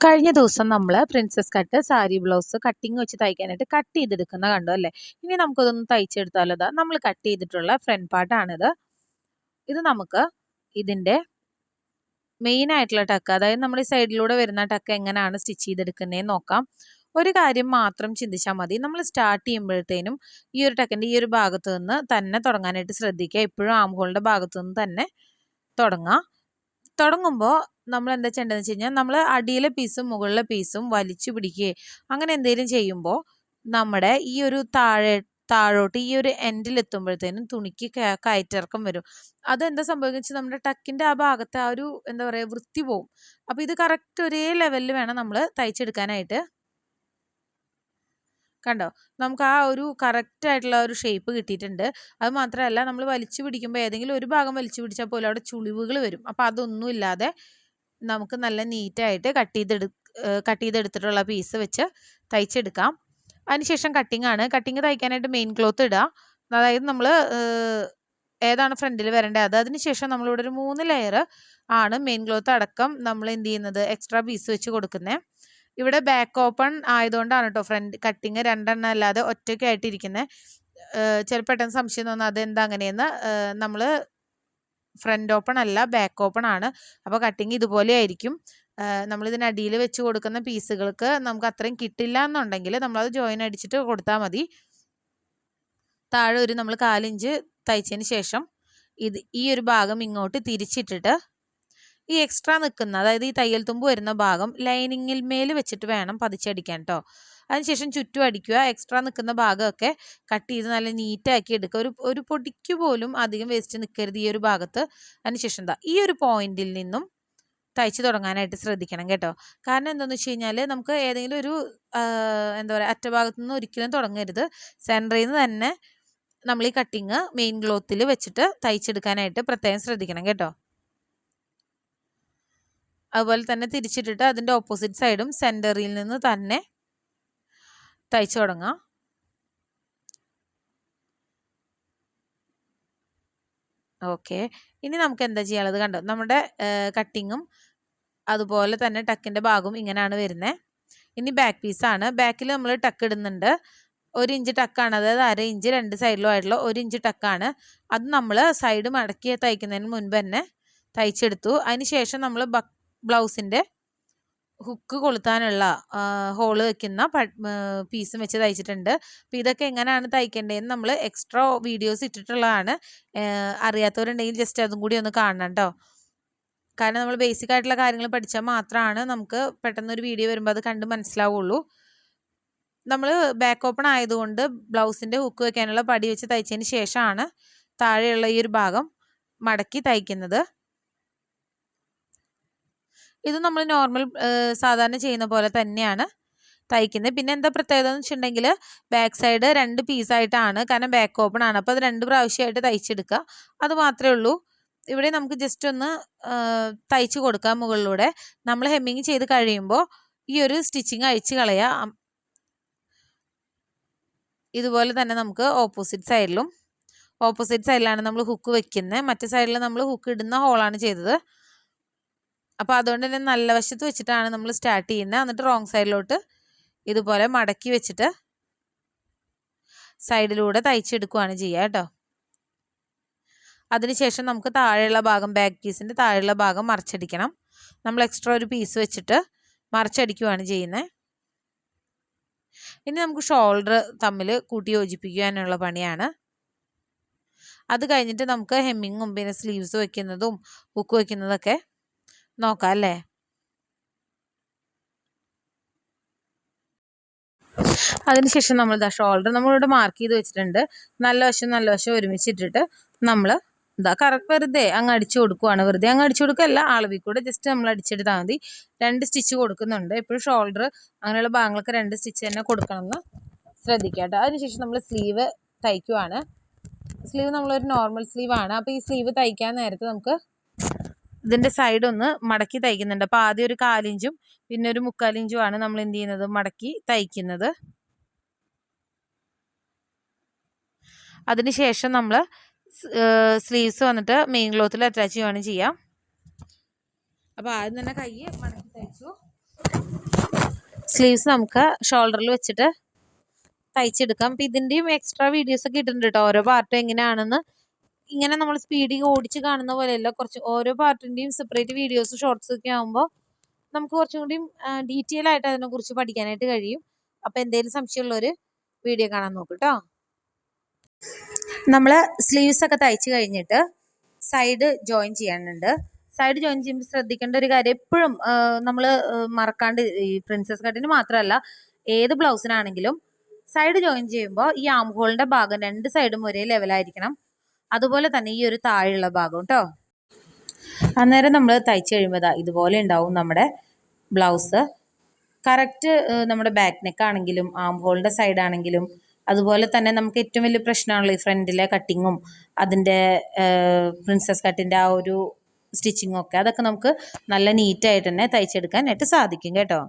കഴിഞ്ഞ ദിവസം നമ്മൾ princess cut sari blouse cutting വെച്ച് തയ്ക്കാനായിട്ട് കട്ട് ചെയ്തെടുക്കുന്ന കണ്ടു അല്ലേ? ഇനി നമുക്കതൊന്ന് തയ്ച്ചെടുത്താലോ? ഇതാ നമ്മൾ കട്ട് ചെയ്തിട്ടുള്ള ഫ്രണ്ട് പാർട്ടാണിത് ഇത് നമുക്ക് ഇതിന്റെ മെയിൻ ആയിട്ടുള്ള ടക്ക് അതായത് നമ്മൾ ഈ സൈഡിലൂടെ വരുന്ന ടക്ക് എങ്ങനെയാണ് സ്റ്റിച്ച് ചെയ്തെടുക്കുന്നതെന്ന് നോക്കാം. ഒരു കാര്യം മാത്രം ചിന്തിച്ചാൽ മതി. നമ്മൾ സ്റ്റാർട്ട് ചെയ്യുമ്പോഴത്തേനും ഈ ഒരു ടക്കിന്റെ ഈ ഒരു ഭാഗത്ത് നിന്ന് തന്നെ തുടങ്ങാനായിട്ട് ശ്രദ്ധിക്കുക. എപ്പോഴും ആംഹോളിന്റെ ഭാഗത്തു നിന്ന് തന്നെ തുടങ്ങാം. തുടങ്ങുമ്പോൾ നമ്മൾ എന്താ ചെയ്യേണ്ടതെന്ന് വെച്ച് കഴിഞ്ഞാൽ നമ്മൾ അടിയിലെ പീസും മുകളിലെ പീസും വലിച്ചു പിടിക്കുകയോ അങ്ങനെ എന്തെങ്കിലും ചെയ്യുമ്പോൾ നമ്മുടെ ഈ ഒരു താഴെ താഴോട്ട് ഈ ഒരു എൻഡിൽ എത്തുമ്പോഴത്തേനും തുണിക്ക് കയറ്റിറക്കം വരും. അത് എന്താ വെച്ചാൽ നമ്മുടെ ടക്കിന്റെ ആ ഭാഗത്തെ ആ ഒരു എന്താ പറയുക വൃത്തി പോവും. അപ്പോൾ ഇത് കറക്റ്റ് ഒരേ ലെവലിൽ വേണം നമ്മൾ തയ്ച്ചെടുക്കാനായിട്ട്. കണ്ടോ? നമുക്ക് ആ ഒരു കറക്റ്റ് ആയിട്ടുള്ള ഒരു ഷേപ്പ് കിട്ടിയിട്ടുണ്ട്. അത് മാത്രമല്ല നമ്മൾ വലിച്ചു പിടിക്കുമ്പോൾ ഏതെങ്കിലും ഒരു ഭാഗം വലിച്ചു പിടിച്ചാൽ പോലും അവിടെ ചുളിവുകൾ വരും. അപ്പോൾ അതൊന്നും ഇല്ലാതെ നമുക്ക് നല്ല നീറ്റായിട്ട് കട്ട് ചെയ്തെടു കട്ട് ചെയ്തെടുത്തിട്ടുള്ള പീസ് വെച്ച് തയ്ച്ചെടുക്കാം. അതിനുശേഷം കട്ടിംഗ് ആണ്. കട്ടിങ് തയ്ക്കാനായിട്ട് മെയിൻ ക്ലോത്ത് ഇടുക. അതായത് നമ്മൾ ഏതാണ് ഫ്രണ്ടിൽ വരേണ്ടത്? അത് അതിനുശേഷം നമ്മളിവിടെ ഒരു മൂന്ന് ലെയർ ആണ് മെയിൻ ക്ലോത്ത് അടക്കം നമ്മൾ എന്ത് ചെയ്യുന്നത്? എക്സ്ട്രാ പീസ് വെച്ച് കൊടുക്കുന്നത് ഇവിടെ ബാക്ക് ഓപ്പൺ ആയതുകൊണ്ടാണ് കേട്ടോ ഫ്രണ്ട് കട്ടിങ് രണ്ടെണ്ണം അല്ലാതെ ഒറ്റയ്ക്കായിട്ടിരിക്കുന്നത് ചില പെട്ടെന്ന് സംശയം തോന്നുന്നു അതെന്താ അങ്ങനെയെന്ന് നമ്മൾ ഫ്രണ്ട് ഓപ്പൺ അല്ല ബാക്ക് ഓപ്പൺ ആണ്. അപ്പോൾ കട്ടിങ് ഇതുപോലെ ആയിരിക്കും. നമ്മൾ ഇതിനടിയിൽ വെച്ച് കൊടുക്കുന്ന പീസുകൾക്ക് നമുക്ക് അത്രയും കിട്ടില്ല എന്നുണ്ടെങ്കിൽ നമ്മളത് ജോയിൻ അടിച്ചിട്ട് കൊടുത്താൽ മതി. താഴെ ഒരു നമ്മൾ കാലിഞ്ച് തയ്ച്ചതിന് ശേഷം ഇത് ഈ ഒരു ഭാഗം ഇങ്ങോട്ട് തിരിച്ചിട്ടിട്ട് ഈ എക്സ്ട്രാ നിൽക്കുന്ന അതായത് ഈ തയ്യൽ തുമ്പ് വരുന്ന ഭാഗം ലൈനിങ്ങിൽ മേൽ വെച്ചിട്ട് വേണം പതിച്ചടിക്കാൻ കേട്ടോ അതിനുശേഷം ചുറ്റും അടിക്കുക എക്സ്ട്രാ നിൽക്കുന്ന ഭാഗമൊക്കെ കട്ട് ചെയ്ത് നല്ല നീറ്റാക്കി എടുക്കുക. ഒരു ഒരു പൊടിക്ക് പോലും അധികം വേസ്റ്റ് നിൽക്കരുത് ഈ ഒരു ഭാഗത്ത്. അതിനുശേഷം എന്താ ഈ ഒരു പോയിന്റിൽ നിന്നും തയ്ച്ച് തുടങ്ങാനായിട്ട് ശ്രദ്ധിക്കണം കേട്ടോ. കാരണം എന്താണെന്ന് വെച്ച് കഴിഞ്ഞാൽ നമുക്ക് ഏതെങ്കിലും ഒരു എന്താ പറയുക അറ്റഭാഗത്തു നിന്ന് ഒരിക്കലും തുടങ്ങരുത്. സെന്ററിൽ നിന്ന് തന്നെ നമ്മൾ ഈ കട്ടിങ് മെയിൻ ക്ലോത്തിൽ വെച്ചിട്ട് തയ്ച്ചെടുക്കാനായിട്ട് പ്രത്യേകം ശ്രദ്ധിക്കണം കേട്ടോ. അതുപോലെ തന്നെ തിരിച്ചിട്ടിട്ട് അതിന്റെ ഓപ്പോസിറ്റ് സൈഡും സെന്ററിൽ നിന്ന് തന്നെ തയ്ച്ചു തുടങ്ങാം. ഓക്കെ ഇനി നമുക്ക് എന്താ ചെയ്യാനുള്ളത്? കണ്ടോ നമ്മുടെ കട്ടിങ്ങും അതുപോലെ തന്നെ ടക്കിന്റെ ഭാഗവും ഇങ്ങനെയാണ് വരുന്നത് ഇനി ബാക്ക് പീസാണ് ബാക്കിൽ നമ്മൾ ടക്ക് ഇടുന്നുണ്ട്. ഒരു ഇഞ്ച് ടക്കാണ് അതായത് അര ഇഞ്ച് രണ്ട് സൈഡിലും ആയിട്ടുള്ള ഒരു ഇഞ്ച് ടക്കാണ് അത് നമ്മൾ സൈഡ് മടക്കി തയ്ക്കുന്നതിന് മുൻപ് തന്നെ തയ്ച്ചെടുത്തു. അതിന് ശേഷം നമ്മൾ ബ്ലൗസിന്റെ ഹുക്ക് കൊളുത്താനുള്ള ഹോൾ വെക്കുന്ന പീസും വെച്ച് തയ്ച്ചിട്ടുണ്ട്. അപ്പം ഇതൊക്കെ എങ്ങനെയാണ് തയ്ക്കേണ്ടതെന്ന് നമ്മൾ എക്സ്ട്രാ വീഡിയോസ് ഇട്ടിട്ടുള്ളതാണ്. അറിയാത്തവരുണ്ടെങ്കിൽ ജസ്റ്റ് അതും കൂടി ഒന്ന് കാണണം കേട്ടോ കാരണം നമ്മൾ ബേസിക് ആയിട്ടുള്ള കാര്യങ്ങൾ പഠിച്ചാൽ മാത്രമാണ് നമുക്ക് പെട്ടെന്ന് ഒരു വീഡിയോ വരുമ്പോൾ അത് കണ്ട് മനസ്സിലാവുള്ളൂ. നമ്മൾ ബാക്ക് ഓപ്പൺ ആയതുകൊണ്ട് ബ്ലൗസിന്റെ ഹുക്ക് വെക്കാനുള്ള പടി വെച്ച് തയ്ച്ചതിന് ശേഷമാണ് താഴെയുള്ള ഈ ഒരു ഭാഗം മടക്കി തയ്ക്കുന്നത്. ഇത് നമ്മൾ നോർമൽ സാധാരണ ചെയ്യുന്ന പോലെ തന്നെയാണ് തയ്ക്കുന്നത്. പിന്നെ എന്താ പ്രത്യേകത എന്ന് വെച്ചിട്ടുണ്ടെങ്കിൽ ബാക്ക് സൈഡ് രണ്ട് പീസായിട്ടാണ് കാരണം ബാക്ക് ഓപ്പൺ ആണ്. അപ്പോൾ അത് രണ്ട് പ്രാവശ്യമായിട്ട് തയ്ച്ചെടുക്കുക. അത് മാത്രമേ ഉള്ളൂ. ഇവിടെ നമുക്ക് ജസ്റ്റ് ഒന്ന് തയ്ച്ചു കൊടുക്കാം മുകളിലൂടെ. നമ്മൾ ഹെമ്മിങ് ചെയ്ത് കഴിയുമ്പോൾ ഈ ഒരു സ്റ്റിച്ചിങ് അഴിച്ച് കളയാം ഇതുപോലെ തന്നെ നമുക്ക് ഓപ്പോസിറ്റ് സൈഡിലും ഓപ്പോസിറ്റ് സൈഡിലാണ് നമ്മൾ ഹുക്ക് വെക്കുന്നത്. മറ്റേ സൈഡിൽ നമ്മൾ ഹുക്ക് ഇടുന്ന ഹോളാണ് ചെയ്തത്. അപ്പോൾ അതുകൊണ്ട് തന്നെ നല്ല വശത്ത് വെച്ചിട്ടാണ് നമ്മൾ സ്റ്റാർട്ട് ചെയ്യുന്നത് എന്നിട്ട് റോങ് സൈഡിലോട്ട് ഇതുപോലെ മടക്കി വെച്ചിട്ട് സൈഡിലൂടെ തയ്ച്ചെടുക്കുകയാണ് ചെയ്യുക കേട്ടോ. അതിനുശേഷം നമുക്ക് താഴെയുള്ള ഭാഗം ബാക്ക് പീസിന്റെ താഴെയുള്ള ഭാഗം മറിച്ചടിക്കണം. നമ്മൾ എക്സ്ട്രാ ഒരു പീസ് വെച്ചിട്ട് മറിച്ചടിക്കുകയാണ് ചെയ്യുന്നത് ഇനി നമുക്ക് ഷോൾഡർ തമ്മിൽ കൂട്ടി യോജിപ്പിക്കാനുള്ള പണിയാണ്. അത് കഴിഞ്ഞിട്ട് നമുക്ക് ഹെമ്മിങ്ങും പിന്നെ സ്ലീവ്സ് വെക്കുന്നതും ഹുക്ക് വെക്കുന്നതൊക്കെ നോക്കാം അല്ലേ അതിനുശേഷം നമ്മൾ ഇതാ ഷോൾഡർ നമ്മളിവിടെ മാർക്ക് ചെയ്ത് വെച്ചിട്ടുണ്ട്. നല്ല വശം നല്ല വശം ഒരുമിച്ചിട്ടിട്ട് നമ്മൾ ഇതാ കറക്റ്റ് വെറുതെ അങ്ങ് അടിച്ചു കൊടുക്കുവാണ്. വെറുതെ അങ്ങ് അടിച്ചു കൊടുക്കല്ല അളവിൽ കൂടെ ജസ്റ്റ് നമ്മൾ അടിച്ചെടുത്താൽ മതി. രണ്ട് സ്റ്റിച്ച് കൊടുക്കുന്നുണ്ട്. എപ്പോഴും ഷോൾഡർ അങ്ങനെയുള്ള ഭാഗങ്ങൾക്ക് രണ്ട് സ്റ്റിച്ച് തന്നെ കൊടുക്കണമെന്ന് ശ്രദ്ധിക്കുക കേട്ടോ അതിനുശേഷം നമ്മൾ സ്ലീവ് തയ്ക്കുവാണ്. സ്ലീവ് നമ്മളൊരു നോർമൽ സ്ലീവാണ് അപ്പോൾ ഈ സ്ലീവ് തയ്ക്കാൻ നേരത്തെ നമുക്ക് ഇതിന്റെ സൈഡ് ഒന്ന് മടക്കി തയ്ക്കുന്നുണ്ട്. അപ്പോൾ ആദ്യം ഒരു കാലിഞ്ചും പിന്നെ ഒരു മുക്കാലിഞ്ചുമാണ് നമ്മൾ എന്ത് ചെയ്യുന്നത്? മടക്കി തയ്ക്കുന്നത്. അതിനുശേഷം നമ്മൾ സ്ലീവ്സ് വന്നിട്ട് മെയിൻ ക്ലോത്തിൽ അറ്റാച്ച് ചെയ്യുകയാണ് ചെയ്യാം. അപ്പോൾ ആദ്യം തന്നെ കൈ മടക്കി തയ്ച്ചു. സ്ലീവ്സ് നമുക്ക് ഷോൾഡറിൽ വെച്ചിട്ട് തയ്ച്ചെടുക്കാം. അപ്പം ഇതിന്റെയും എക്സ്ട്രാ വീഡിയോസ് ഒക്കെ ഇട്ടിട്ടുണ്ട് കേട്ടോ ഓരോ പാർട്ടും എങ്ങനെയാണെന്ന് ഇങ്ങനെ നമ്മൾ സ്പീഡിൽ ഓടിച്ച് കാണുന്ന പോലെയല്ല. കുറച്ച് ഓരോ പാർട്ടിന്റെയും സെപ്പറേറ്റ് വീഡിയോസ് ഷോർട്സ് ഒക്കെ ആകുമ്പോൾ നമുക്ക് കുറച്ചും കൂടി ഡീറ്റെയിൽ ആയിട്ട് അതിനെക്കുറിച്ച് പഠിക്കാനായിട്ട് കഴിയും. അപ്പോൾ എന്തെങ്കിലും സംശയമുള്ളവർ വീഡിയോ കാണാൻ നോക്കും കേട്ടോ നമ്മൾ സ്ലീവ്സ് ഒക്കെ തയ്ച്ച് കഴിഞ്ഞിട്ട് സൈഡ് ജോയിൻ ചെയ്യാനുണ്ട്. സൈഡ് ജോയിൻ ചെയ്യുമ്പോൾ ശ്രദ്ധിക്കേണ്ട ഒരു കാര്യം എപ്പോഴും നമ്മൾ മറക്കാണ്ട് ഈ പ്രിൻസസ് കട്ടിന് മാത്രമല്ല ഏത് ബ്ലൗസിനാണെങ്കിലും സൈഡ് ജോയിൻ ചെയ്യുമ്പോൾ ഈ ആം ഹോളിന്റെ ഭാഗം രണ്ട് സൈഡും ഒരേ ലെവലായിരിക്കണം അതുപോലെ തന്നെ ഈ ഒരു താഴെയുള്ള ഭാഗം കേട്ടോ അന്നേരം നമ്മൾ തയ്ച്ച് കഴിയുമ്പോൾ ഇതുപോലെ ഉണ്ടാവും നമ്മുടെ ബ്ലൗസ് കറക്റ്റ് നമ്മുടെ ബാക്ക് നെക്ക് ആണെങ്കിലും ആം ഹോളിന്റെ സൈഡ് ആണെങ്കിലും അതുപോലെ തന്നെ നമുക്ക് ഏറ്റവും വലിയ പ്രശ്നമാണല്ലോ ഈ ഫ്രണ്ടിലെ കട്ടിങ്ങും അതിന്റെ പ്രിൻസസ് കട്ടിന്റെ ആ ഒരു സ്റ്റിച്ചിങ്ങും ഒക്കെ. അതൊക്കെ നമുക്ക് നല്ല നീറ്റായിട്ട് തന്നെ തയ്ച്ചെടുക്കാനായിട്ട് സാധിക്കും കേട്ടോ.